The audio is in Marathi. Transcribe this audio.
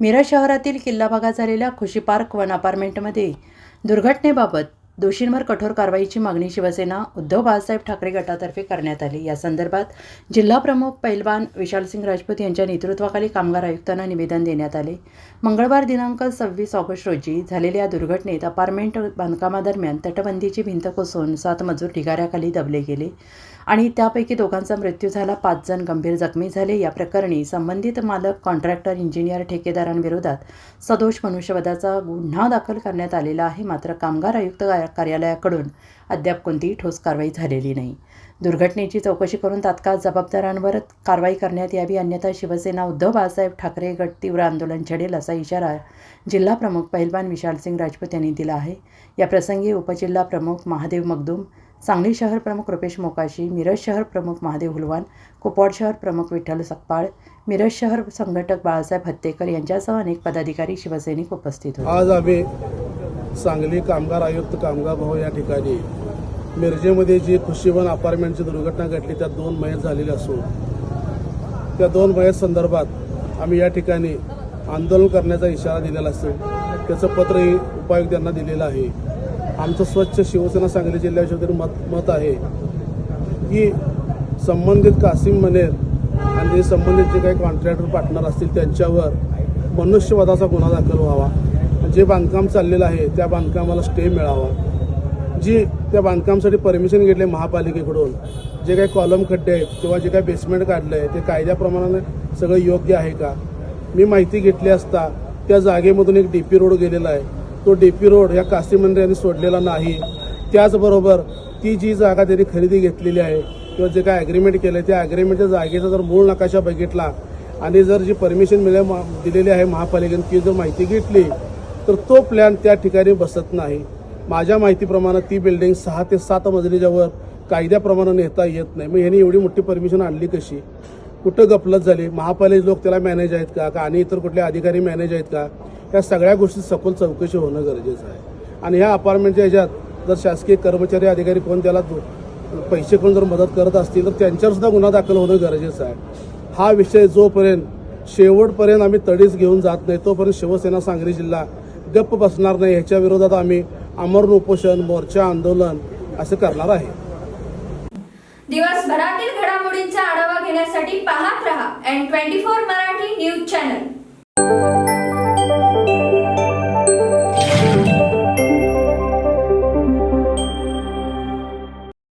मिरज शहरातील किल्ला भागात झालेल्या खुशी पार्क वन अपार्टमेंटमध्ये दुर्घटनेबाबत दोषींवर कठोर कारवाईची मागणी शिवसेना उद्धव बाळासाहेब ठाकरे गटातर्फे करण्यात आली. या संदर्भात जिल्हा प्रमुख पैलवान विशालसिंग राजपूत यांच्या नेतृत्वाखाली कामगार आयुक्तांना निवेदन देण्यात आले. मंगळवार दिनांक सव्वीस ऑगस्ट रोजी झालेल्या या दुर्घटनेत अपार्टमेंट बांधकामादरम्यान तटबंदीची भिंत कोसळून सात मजूर ढिगाऱ्याखाली दबले गेले आणि त्यापैकी दोघांचा मृत्यू झाला. पाच जण गंभीर जखमी झाले. या प्रकरणी संबंधित मालक कॉन्ट्रॅक्टर इंजिनियर ठेकेदारांविरोधात सदोष मनुष्यवधाचा गुन्हा दाखल करण्यात आलेला आहे. मात्र कामगार आयुक्त कार्यालयाकडून अद्याप कोणतीही ठोस कारवाई झालेली नाही. दुर्घटनेची चौकशी करून तात्काळ जबाबदारांवर कारवाई करण्यात यावी अन्यथा शिवसेना उद्धव बाळासाहेब ठाकरे गट तीव्र आंदोलन छेडेल असा इशारा जिल्हा प्रमुख पहिलवान विशालसिंग राजपूत यांनी दिला आहे. या प्रसंगी उपजिल्हा प्रमुख महादेव मगदूम सांगली शहर प्रमुख रुपेश मोकाशी मिरज शहर प्रमुख महादेव हुलवान कुपवाड शहर प्रमुख विठ्ठल सकपाळ मिरज शहर संघटक बाळासाहेब हत्तेकर यांच्यासह अनेक पदाधिकारी शिवसैनिक उपस्थित होते. आज आम्ही सांगली कामगार आयुक्त कामगार भाऊ या ठिकाणी मिरजेमध्ये जी खुशीवन अपार्टमेंटची दुर्घटना घडली त्यात दोन मयत झालेली असून त्या दोन मयत संदर्भात आम्ही या ठिकाणी आंदोलन करण्याचा इशारा दिलेला असेल. त्याचं पत्रही उपायुक्तांना दिलेलं आहे. आमचं स्वच्छ शिवसेना सांगली जिल्ह्याच्या मत मत आहे की संबंधित कासिम मनेर आणि संबंधित जे काही कॉन्ट्रॅक्टर पार्टनर असतील त्यांच्यावर मनुष्यवधाचा गुन्हा दाखल व्हावा. जे बांधकाम चाललेलं आहे त्या बांधकामाला स्टे मिळावा. जी त्या बांधकामासाठी परमिशन घेतली महापालिकेकडून जे काही कॉलम खड्डे आहेत किंवा जे काही बेसमेंट काढलं आहे ते कायद्याप्रमाणे सगळं योग्य आहे का? मी माहिती घेतली असता त्या जागेमधून एक डी पी रोड गेलेला आहे. तो डी पी रोड या काशी मंदिरांनी सोडलेला नाही. त्याचबरोबर ती जी जागा त्यांनी खरेदी घेतलेली आहे किंवा जे काय ॲग्रीमेंट केलं आहे त्या ॲग्रीमेंटच्या जागेचा जर मूळ नकाशा बघितला आणि जर जी परमिशन मिळे दिलेली आहे महापालिकेने ती जर माहिती घेतली तर तो प्लॅन त्या ठिकाणी बसत नाही. माझ्या माहितीप्रमाणे ती बिल्डिंग सहा ते सात मजलीच्या वर कायद्याप्रमाणे नेता येत नाही. मग ह्यांनी एवढी मोठी परमिशन आणली कशी? कुठं गपलत झाली? महापालिका लोक त्याला मॅनेज आहेत का? का आणि इतर कुठले अधिकारी मॅनेज आहेत का? या सगळ्या गोष्टी सखोल चौकशी होणं गरजेचं आहे. आणि ह्या अपार्टमेंटच्या ह्याच्यात जर शासकीय कर्मचारी अधिकारी कोण त्याला पैसे कोण जर मदत करत असतील तर त्यांच्यावरसुद्धा गुन्हा दाखल होणं गरजेचं आहे. हा विषय जोपर्यंत शेवटपर्यंत आम्ही तडीस घेऊन जात नाही तोपर्यंत शिवसेना सांगली जिल्हा गप्प बसणार नाही ह्याच्या विरोधात आम्ही अमरण उपोषण मोर्चा आंदोलन असं करणार आहे. दिवसभरातील घडामोडींचा आढावा घेण्यासाठी पाहत रहा N twenty four Marathi news channel.